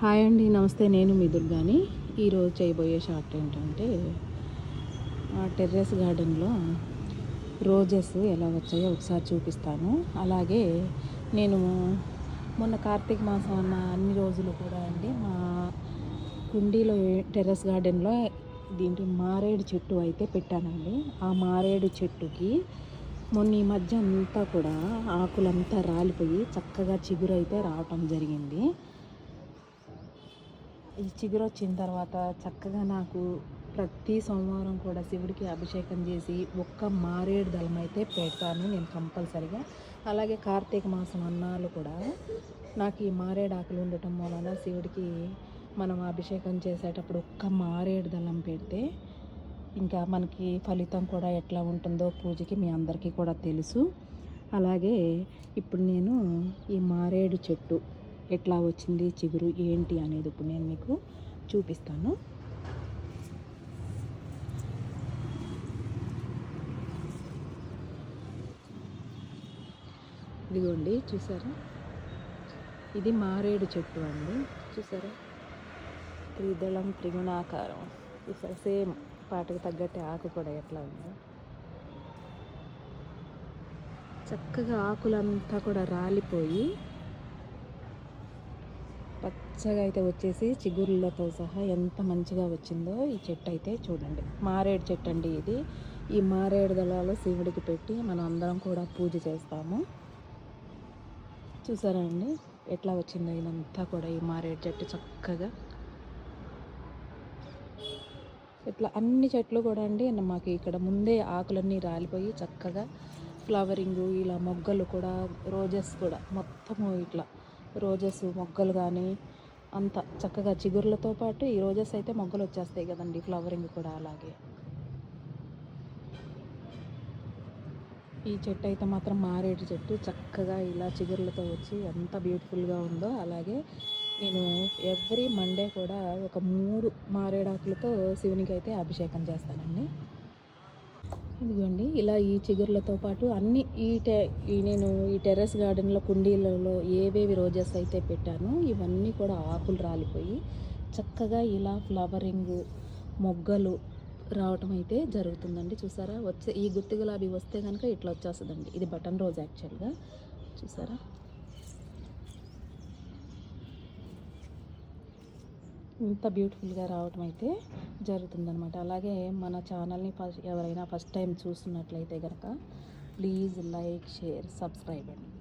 Hi అండి నమస్తే. నేను మీ దుర్గాని. ఈరోజు చేయబోయే షార్ట్ ఏంటంటే ఆ టెర్రస్ గార్డెన్లో రోజెస్ ఎలా వచ్చాయో ఒకసారి చూపిస్తాను. అలాగే నేను మొన్న కార్తీక మాసం అన్న అన్ని రోజులు కూడా అండి మా కుండీలో టెర్రస్ గార్డెన్లో దీంట్లో మారేడు చెట్టు అయితే పెట్టానండి. ఆ మారేడు చెట్టుకి మొన్న ఈ మధ్య అంతా కూడా ఆకులంతా రాలిపోయి చక్కగా చిగురైతే రావటం జరిగింది. ఈ చిగురు వచ్చిన తర్వాత చక్కగా నాకు ప్రతి సోమవారం కూడా శివుడికి అభిషేకం చేసి ఒక్క మారేడు దళం అయితే పెడతాను నేను కంపల్సరిగా. అలాగే కార్తీక మాసం అన్నాళ్ళు కూడా నాకు ఈ మారేడు ఆకులు ఉండటం వలన శివుడికి మనం అభిషేకం చేసేటప్పుడు ఒక్క మారేడు దళం పెడితే ఇంకా మనకి ఫలితం కూడా ఎట్లా ఉంటుందో పూజకి మీ అందరికీ కూడా తెలుసు. అలాగే ఇప్పుడు నేను ఈ మారేడు చెట్టు ఎట్లా వచ్చింది చిగురు ఏంటి అనేది ఇప్పుడు నేను మీకు చూపిస్తాను. ఇదిగోండి చూసారా? ఇది మారేడు చెట్టు అండి. చూసారా? త్రిదళం త్రిగుణాకారం. చూసారా సేమ్ పాటకు తగ్గట్టే ఆకు కూడా ఎట్లా ఉందో. చక్కగా ఆకులంతా కూడా రాలిపోయి పచ్చగా అయితే వచ్చేసి చిగురులతో సహా ఎంత మంచిగా వచ్చిందో ఈ చెట్టు అయితే చూడండి. మారేడు చెట్టు అండి ఇది. ఈ మారేడు దళాలు శివుడికి పెట్టి మనం అందరం కూడా పూజ చేస్తాము. చూసారా అండి? ఎట్లా వచ్చిందో ఇదంతా కూడా ఈ మారేడు చెట్టు చక్కగా. ఇట్లా అన్ని చెట్లు కూడా అండి మాకు ఇక్కడ ముందే ఆకులన్నీ రాలిపోయి చక్కగా ఫ్లవరింగ్ ఇలా మొగ్గలు కూడా రోజెస్ కూడా మొత్తము ఇట్లా రోజెస్ మొగ్గలు కానీ అంత చక్కగా చిగుర్లతో పాటు ఈ రోజెస్ అయితే మొగ్గలు వచ్చేస్తాయి కదండి ఫ్లవరింగ్ కూడా అలాగే. ఈ చెట్టు అయితే మాత్రం మారేడు చెట్టు చక్కగా ఇలా చిగుర్లతో వచ్చి ఎంత బ్యూటిఫుల్గా ఉందో. అలాగే నేను ఎవ్రీ మండే కూడా ఒక మూడు మారేడాకులతో శివునికి అయితే అభిషేకం చేస్తానండి. ఇదిగోండి ఇలా ఈ చిగుర్లతో పాటు అన్ని ఈ టె ఈ నేను ఈ టెర్రస్ గార్డెన్లో కుండీలలో ఏవేవి రోజెస్ అయితే పెట్టానో ఇవన్నీ కూడా ఆకులు రాలిపోయి చక్కగా ఇలా ఫ్లవరింగ్ మొగ్గలు రావటం అయితే జరుగుతుందండి. చూసారా? వచ్చే ఈ గుత్తి గులాబీ వస్తే కనుక ఇట్లా వచ్చేస్తుందండి. ఇది బటన్ రోజ్ యాక్చువల్గా. చూసారా? ఇంత బ్యూటిఫుల్గా రావటం అయితే జరుగుతుందనమాట అలాగే మన ఛానల్ని ఫస్ట్ ఎవరైనా ఫస్ట్ టైం చూస్తున్నట్లయితే కనుక ప్లీజ్ లైక్ షేర్ సబ్స్క్రైబ్ అండి.